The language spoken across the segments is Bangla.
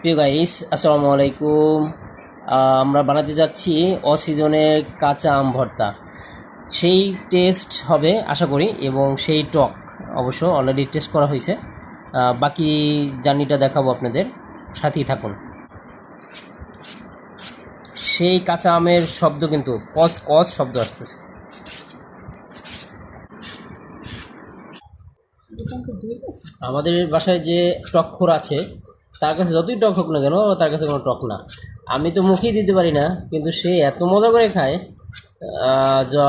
প্রিয় গাইস আসসালামু আলাইকুম। আমরা বানাতে যাচ্ছি অসিজনের কাঁচা আম ভর্তা। সেই টেস্ট হবে, আশা করি, এবং সেই টক অবশ্য অলরেডি টেস্ট করা হয়েছে। বাকি জার্নিটা দেখাবো আপনাদের। সাথেই থাকুন। সেই কাঁচা আমের শব্দ কিন্তু, কস কস শব্দ আসতেছে। আমাদের বাসায় যে টকখোর আছে তার কাছে যতই টক হোক না কেন, তার কাছে কোনো টক না। আমি তো মুখেই দিতে পারি না, কিন্তু সে এত মজা করে খায় যা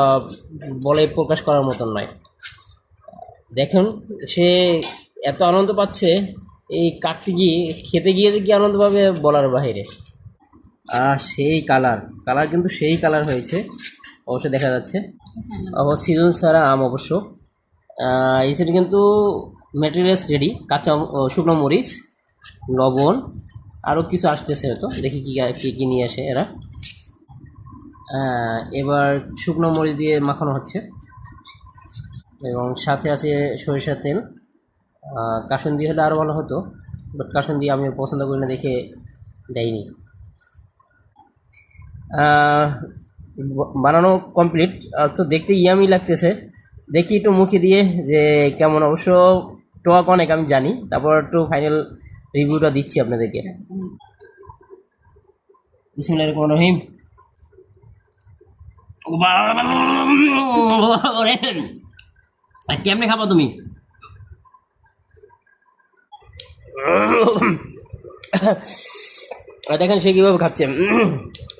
বলে প্রকাশ করার মতন নয়। দেখুন, সে এত আনন্দ পাচ্ছে, এই কাটতে গিয়ে খেতে গিয়ে যে কি আনন্দ পাবে বলার বাইরে আর সেই কালার কালার কিন্তু সেই কালার হয়েছে, অবশ্য দেখা যাচ্ছে। সিজন ছাড়া আম অবশ্য। সেটা কিন্তু ম্যাটেরিয়ালস রেডি কাঁচা শুকনো মরিচ। লবণ আরও কিছু আসতেছে হয়তো। দেখি কী কী কী নিয়ে আসে এরা। এবার শুকনো মরিচ দিয়ে মাখানো হচ্ছে। এবং সাথে আছে সরিষার তেল। কাসুন দিয়ে হলে আরও ভালো হতো বাট কাসুন দিয়ে আমি পছন্দ করি না, দেখে দেয়নি। বানানো কমপ্লিট তো দেখতে ইয়ামি লাগতেছে। দেখি একটু মুখে দিয়ে যে কেমন। অবশ্য টোয়াক অনেক, আমি জানি। তারপর একটু ফাইনাল রিভিউটা দিচ্ছি আপনাদেরকে। কেমনে খাবা তুমি? দেখেন সে কীভাবে খাচ্ছে।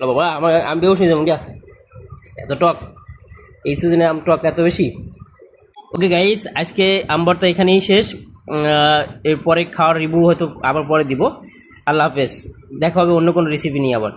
বাবা, আমার আমি বেউস হয়ে যাব গা এত টক। এই সিজনে আম টক এত বেশি। ওকে গাইস আজকে আম্বারটা এখানেই শেষ। এরপরে খাওয়ার রিভিউ হয়তো আবার পরে দিব। আল্লাহ হাফেজ। দেখা হবে অন্য কোনো রেসিপি নিয়ে আবার।